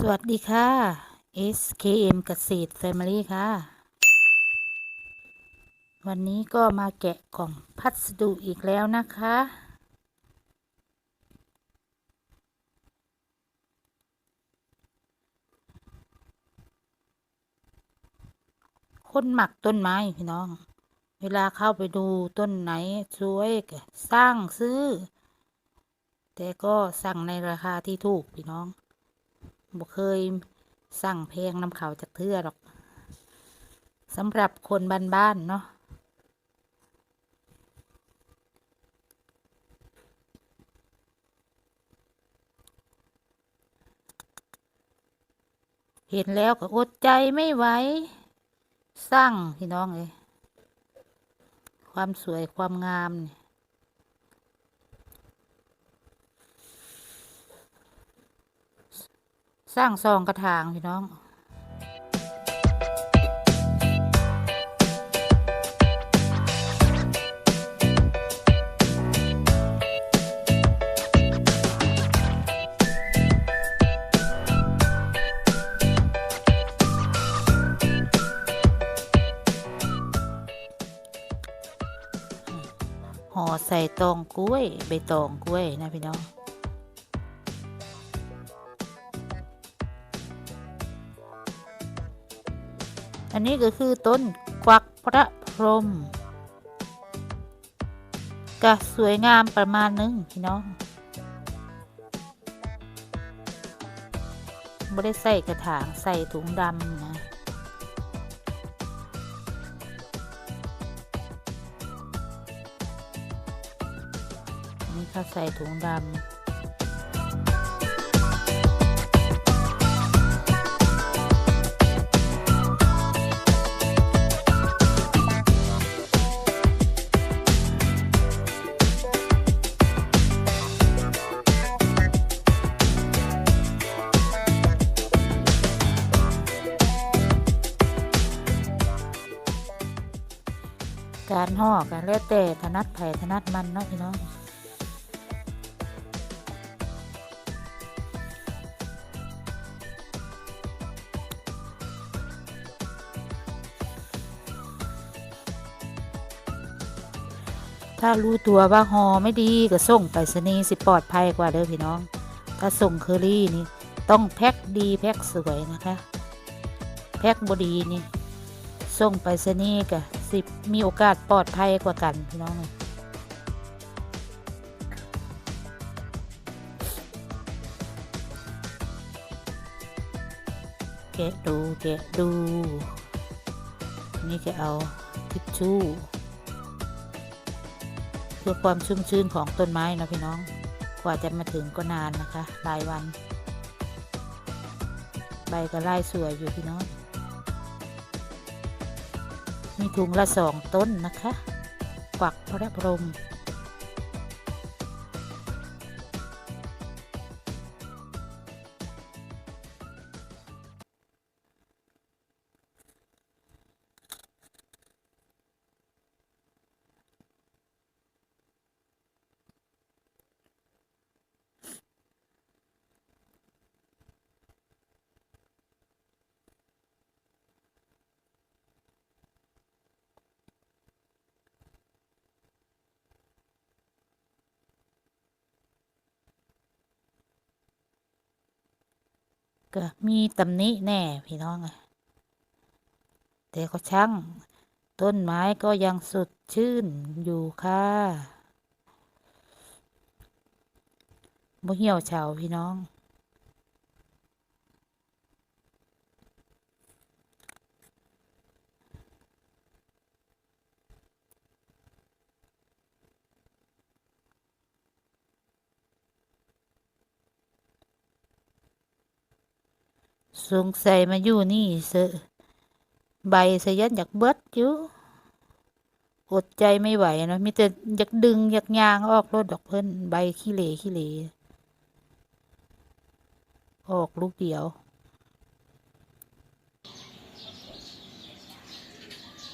สวัสดีค่ะ SKM เกษตร Family ค่ะ วันนี้ก็มาแกะกล่องพัสดุอีกแล้วนะคะ คนหมักต้นไม้พี่น้อง เวลาเข้าไปดูต้นไหนสวยสร้างซื้อ แต่ก็สั่งในราคาที่ถูกพี่น้อง บ่เคยสั่งแพงนำเขาจากเทือหรอกสำหรับคนบ้านๆเนาะเห็นแล้วก็อดใจไม่ไหวสร้างพี่น้องเลยความสวยความงามเนี่ย สร้างซองกระถางพี่น้องห่อใส่ตองกล้วยใบตองกล้วยนะพี่น้อง อันนี้ก็คือต้นกวักพระพรหมก็สวยงามประมาณนึงพี่น้องไม่ได้ใส่กระถางใส่ถุงดำนะอันนี้เขาใส่ถุงดำ การห่อกันแล้วแต่ถนัดแผ่ถนัดมันเนาะพี่น้องถ้ารู้ตัวว่าห่อไม่ดีก็ส่งไปสนีสิปลอดภัยกว่าเด้อพี่น้อง ถ้าส่งเคอรี่นี่ต้องแพ็คดีแพ็คสวยนะคะ แพ็คบดีนี่ส่งไปสนีกัะ 80 มีโอกาสปลอดภัยกว่ากันพี่น้องเลยแกะดูเกะดู นี่จะเอาทิชชู่เพื่อความชุ่มชื้นของต้นไม้นะพี่น้อง กว่าจะมาถึงก็นานนะคะหลายวัน ใบก็ไล่สวยอยู่พี่น้อง มีถุงละสองต้นนะคะ กวักพระพรหม ก็มีตำหนิแน่พี่น้องแต่ก็ช่าง ต้นไม้ก็ยังสดชื่นอยู่ค่ะบ่เหี่ยวเฉาพี่น้อง สงสัยมาอยู่นี่เสะใบสยันอยากเบิดอยู่อดใจไม่ไหวเนะมีแต่อยากดึงอยากยางออกรถดอกเพิ่นใบขี้เหร่ขี้เหร่ออกลูกเดียว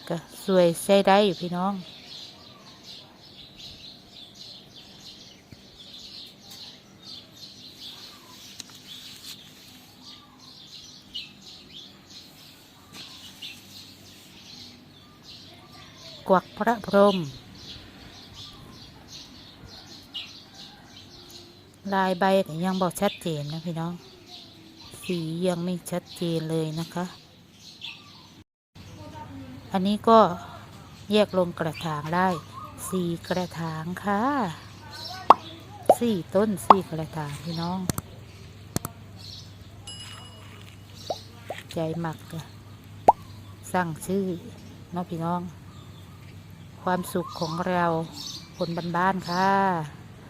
ก็สวยใช้ได้อยู่พี่น้อง กวักพระพรหมลายใบยังบอกชัดเจนนะพี่น้อง สียังไม่ชัดเจนเลยนะคะ อันนี้ก็แยกลงกระถางได้สี่กระถางค่ะสี่ต้นสี่กระถางพี่น้อง ใจหมักสั่งชื่อเนาะพี่น้อง ความสุขของเราคนบ้านๆค่ะ